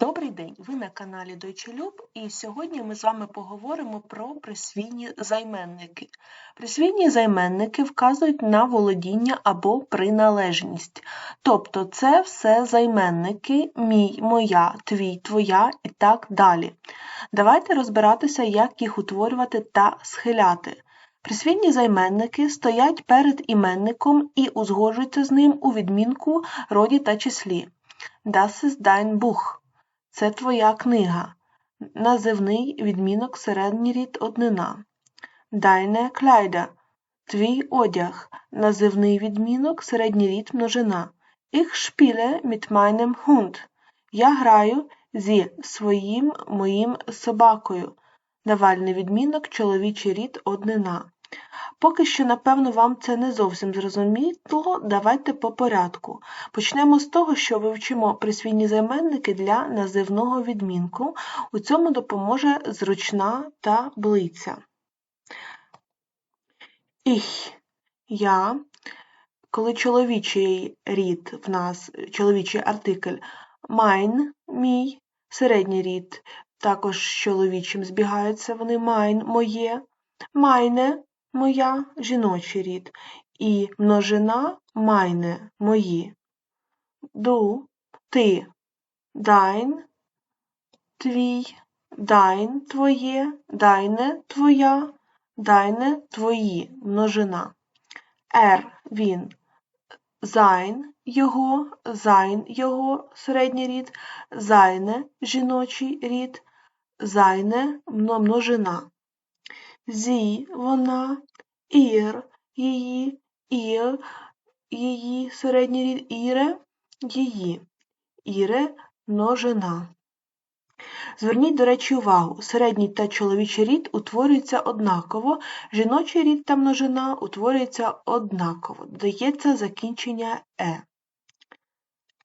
Добрий день! Ви на каналі Дойчелюб, і сьогодні ми з вами поговоримо про присвійні займенники. Присвійні займенники вказують на володіння або приналежність. Тобто це все займенники мій, моя, твій, твоя і так далі. Давайте розбиратися, як їх утворювати та схиляти. Присвійні займенники стоять перед іменником і узгоджуються з ним у відмінку роді та числі. Das ist dein Buch. Це твоя книга. Називний відмінок середній рід однина. Deine Kleider – твій одяг. Називний відмінок середній рід множина. Ich spiele mit meinem. Я граю зі своїм моїм собакою. Давальний відмінок чоловічий рід однина. Поки що, напевно, вам це не зовсім зрозуміло, давайте по порядку. Почнемо з того, що вивчимо присвійні займенники для називного відмінку. У цьому допоможе зручна таблиця. Ich – я, коли чоловічий рід в нас, чоловічий артикль mein – мій, середній рід також з чоловічим збігаються вони mein – моє, meine моя жіночий рід, і множина майне мої. Ду ти, дайн твій, дайн твоє, дайне твоя, дайне твої множина. Ер він, зайн його, зайн його середній рід, зайне жіночий рід, зайне множина. Зі вона, ір її, ір її середній рід, іре її, іре множина. Зверніть, до речі, увагу, середній та чоловічий рід утворюються однаково, жіночий рід та множина утворюються однаково, додається закінчення е.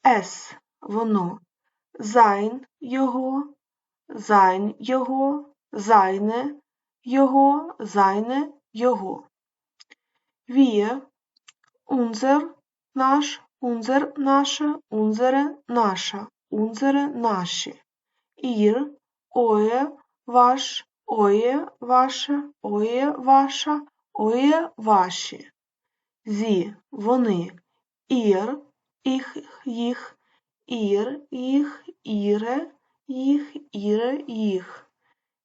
С воно, зайн його, зайн його, зайне його, seine, його. Wir, unser, наш, unser, наше, unsere, наша, unsere, наші. Ihr, euer, ваш, euer, ваше, euer, ваша, euer, ваші. Sie, вони. Ihr, їх, їх, ihr, їх, ihre, їх, ihre, їх.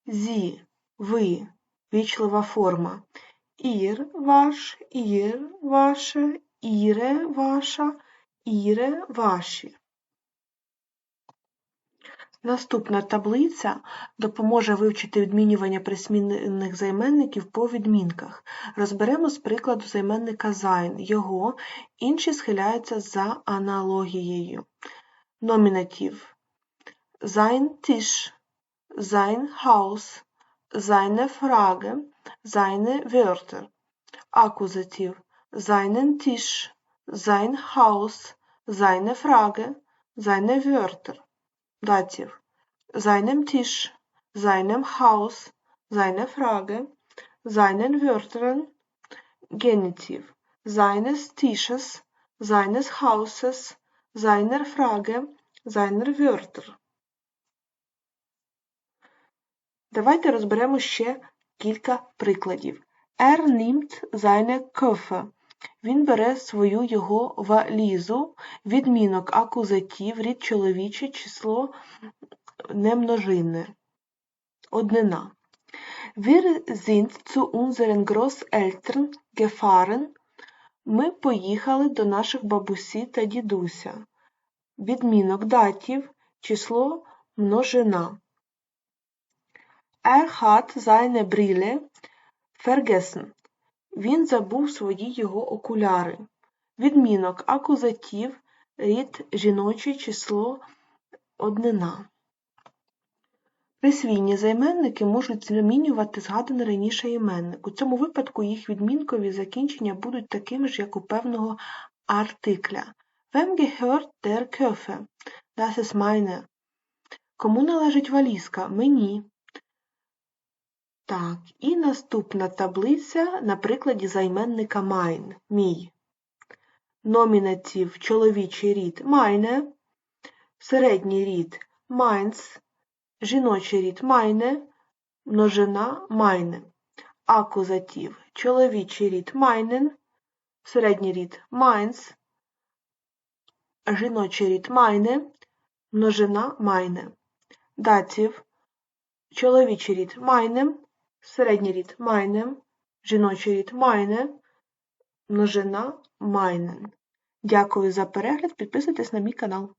Sie, ви, вічлива форма. Ір ваш, ір ваше, іре ваша, іре ваші. Наступна таблиця допоможе вивчити відмінювання присмінних займенників по відмінках. Розберемо з прикладу займенника sein, його, інші схиляються за аналогією. Номінатив sein Tisch, sein Haus, seine Frage, seine Wörter. Akkusativ seinen Tisch, sein Haus, seine Frage, seine Wörter. Dativ seinem Tisch, seinem Haus, seine Frage, seinen Wörtern. Genitiv seines Tisches, seines Hauses, seiner Frage, seiner Wörter. Давайте розберемо ще кілька прикладів. Er nimmt seine Koffer. Він бере свою його валізу, відмінок акузатів, рід чоловіче, число немножинне. Однина. Wir sind zu unseren Großeltern gefahren. Ми поїхали до наших бабусі та дідуся. Відмінок датів, число множина. Er hat seine Brille vergessen. Він забув свої його окуляри. Відмінок акузатів, рід жіноче число однина. Присвійні займенники можуть змінювати згаданий раніше іменник. У цьому випадку їх відмінкові закінчення будуть такими ж, як у певного артикля. Wem gehört der Köffe? Das ist meine. Кому належить валізка? Мені. Так, і наступна таблиця на прикладі займенника mein – мій. Номінатив чоловічий рід meine, середній рід Майнц, жіночий рід майне, множина майне. Акузатив, чоловічий рід майнен, середній рід майнц, жіночий рід майне, множина майне. Датів, чоловічий рід майнем, середній рід майнем, жіночий рід майне, множина майнен. Дякую за перегляд, підписуйтесь на мій канал.